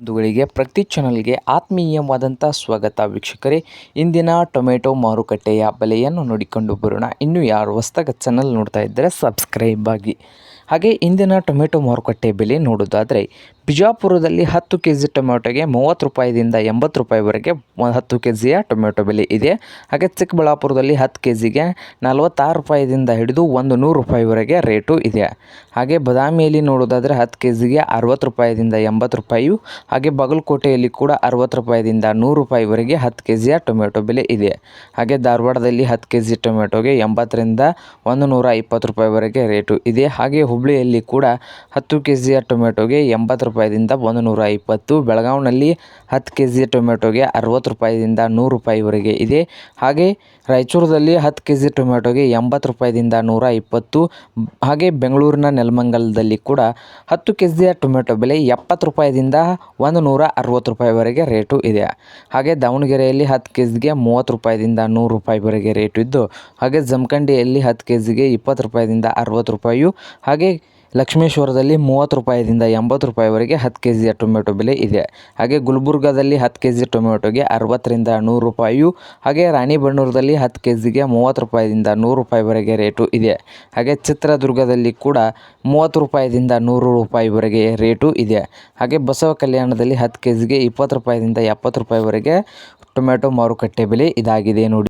ಬಂಧುಗಳಿಗೆ ಪ್ರತಿ ಚಾನಲ್ಗೆ ಆತ್ಮೀಯವಾದಂಥ ಸ್ವಾಗತ ವೀಕ್ಷಕರೇ. ಇಂದಿನ ಟೊಮೆಟೊ ಮಾರುಕಟ್ಟೆಯ ಬೆಲೆಯನ್ನು ನೋಡಿಕೊಂಡು ಬರೋಣ. ಇನ್ನು ಯಾರು ಹೊಸ್ತಾಗ ಚಾನಲ್ ನೋಡ್ತಾ ಇದ್ದರೆ ಸಬ್ಸ್ಕ್ರೈಬ್ ಆಗಿ. ಹಾಗೆ ಇಂದಿನ ಟೊಮೆಟೊ ಮಾರುಕಟ್ಟೆ ಬೆಲೆ ನೋಡೋದಾದರೆ, ಬಿಜಾಪುರದಲ್ಲಿ ಹತ್ತು ಕೆ ಜಿ ಟೊಮೆಟೊಗೆ ಮೂವತ್ತು ರೂಪಾಯಿದಿಂದ ಎಂಬತ್ತು ರೂಪಾಯಿವರೆಗೆ ಹತ್ತು ಕೆ ಜಿಯ ಟೊಮೆಟೊ ಬೆಲೆ ಇದೆ. ಹಾಗೆ ಚಿಕ್ಕಬಳ್ಳಾಪುರದಲ್ಲಿ ಹತ್ತು ಕೆ ಜಿಗೆ ನಲವತ್ತಾರು ರೂಪಾಯಿದಿಂದ ಹಿಡಿದು ಒಂದು ನೂರು ರೂಪಾಯಿವರೆಗೆ ರೇಟು ಇದೆ. ಹಾಗೆ ಬದಾಮಿಯಲ್ಲಿ ನೋಡೋದಾದರೆ ಹತ್ತು ಕೆ ಜಿಗೆ ಅರವತ್ತು ರೂಪಾಯಿದಿಂದ ಎಂಬತ್ತು ರೂಪಾಯಿಯು ಹಾಗೆ ಬಾಗಲಕೋಟೆಯಲ್ಲಿ ಕೂಡ ಅರವತ್ತು ರೂಪಾಯಿದಿಂದ ನೂರು ರೂಪಾಯಿವರೆಗೆ ಹತ್ತು ಕೆ ಜಿಯ ಟೊಮೆಟೊ ಬೆಲೆ ಇದೆ. ಹಾಗೆ ಧಾರವಾಡದಲ್ಲಿ ಹತ್ತು ಕೆ ಜಿ ಟೊಮೆಟೊಗೆ ಎಂಬತ್ತರಿಂದ ಒಂದು ನೂರ ಇಪ್ಪತ್ತು ರೂಪಾಯಿವರೆಗೆ ರೇಟು ಇದೆ. ಹಾಗೆ ಹುಬ್ಬಳ್ಳಿಯಲ್ಲಿ ಕೂಡ ಹತ್ತು ಕೆ ಜಿಯ ಟೊಮೆಟೊಗೆ ಎಂಬತ್ತು ರೂಪಾಯಿದಿಂದ ಒಂದು ನೂರ ಇಪ್ಪತ್ತು ಬೆಳಗಾವಿನಲ್ಲಿ ಹತ್ತು ಕೆ ಜಿಯ ಟೊಮೆಟೊಗೆ ಅರವತ್ತು ರೂಪಾಯಿದಿಂದ ನೂರು ರೂಪಾಯಿವರೆಗೆ ಇದೆ. ಹಾಗೆ ರಾಯಚೂರದಲ್ಲಿ ಹತ್ತು ಕೆ ಜಿ ಟೊಮೆಟೊಗೆ ಎಂಬತ್ತು ರೂಪಾಯಿದಿಂದ ನೂರ ಇಪ್ಪತ್ತು, ಹಾಗೆ ಬೆಂಗಳೂರಿನ ನೆಲಮಂಗಲದಲ್ಲಿ ಕೂಡ ಹತ್ತು ಕೆ ಜಿಯ ಟೊಮೆಟೊ ಬೆಲೆ ಎಪ್ಪತ್ತು ರೂಪಾಯಿದಿಂದ ಒಂದು ನೂರ ಅರವತ್ತು ರೂಪಾಯಿವರೆಗೆ ರೇಟು ಇದೆ. ಹಾಗೆ ದಾವಣಗೆರೆಯಲ್ಲಿ ಹತ್ತು ಕೆ ಜಿಗೆ ಮೂವತ್ತು ರೂಪಾಯಿದಿಂದ ನೂರು ರೂಪಾಯಿವರೆಗೆ ರೇಟು ಇದ್ದು ಹಾಗೆ ಜಮಖಂಡಿಯಲ್ಲಿ ಹತ್ತು ಕೆ ಜಿಗೆ ಇಪ್ಪತ್ತು ರೂಪಾಯಿದಿಂದ ಅರವತ್ತು ರೂಪಾಯಿಯು. ಹಾಗೆ ಲಕ್ಷ್ಮೇಶ್ವರದಲ್ಲಿ ಮೂವತ್ತು ರೂಪಾಯಿದಿಂದ ಎಂಬತ್ತು ರೂಪಾಯಿವರೆಗೆ ಹತ್ತು ಕೆ ಜಿಯ ಟೊಮೆಟೊ ಬೆಲೆ ಇದೆ. ಹಾಗೆ ಗುಲ್ಬರ್ಗಾದಲ್ಲಿ ಹತ್ತು ಕೆ ಜಿ ಟೊಮೆಟೊಗೆ ಅರವತ್ತರಿಂದ ನೂರು ರೂಪಾಯಿಯು, ಹಾಗೆ ರಾಣಿಬೆನ್ನೂರದಲ್ಲಿ ಹತ್ತು ಕೆ ಜಿಗೆ ಮೂವತ್ತು ರೂಪಾಯಿದಿಂದ ನೂರು ರೂಪಾಯಿವರೆಗೆ ರೇಟು ಇದೆ. ಹಾಗೆ ಚಿತ್ರದುರ್ಗದಲ್ಲಿ ಕೂಡ ಮೂವತ್ತು ರೂಪಾಯಿದಿಂದ ನೂರು ರೂಪಾಯಿವರೆಗೆ ರೇಟು ಇದೆ. ಹಾಗೆ ಬಸವ ಕಲ್ಯಾಣದಲ್ಲಿ ಹತ್ತು ಕೆ ಜಿಗೆ ಇಪ್ಪತ್ತು ರೂಪಾಯಿದಿಂದ ಎಪ್ಪತ್ತು ರೂಪಾಯಿವರೆಗೆ ಟೊಮೆಟೊ ಮಾರುಕಟ್ಟೆ ಬೆಲೆ ಇದಾಗಿದೆ ನೋಡಿ.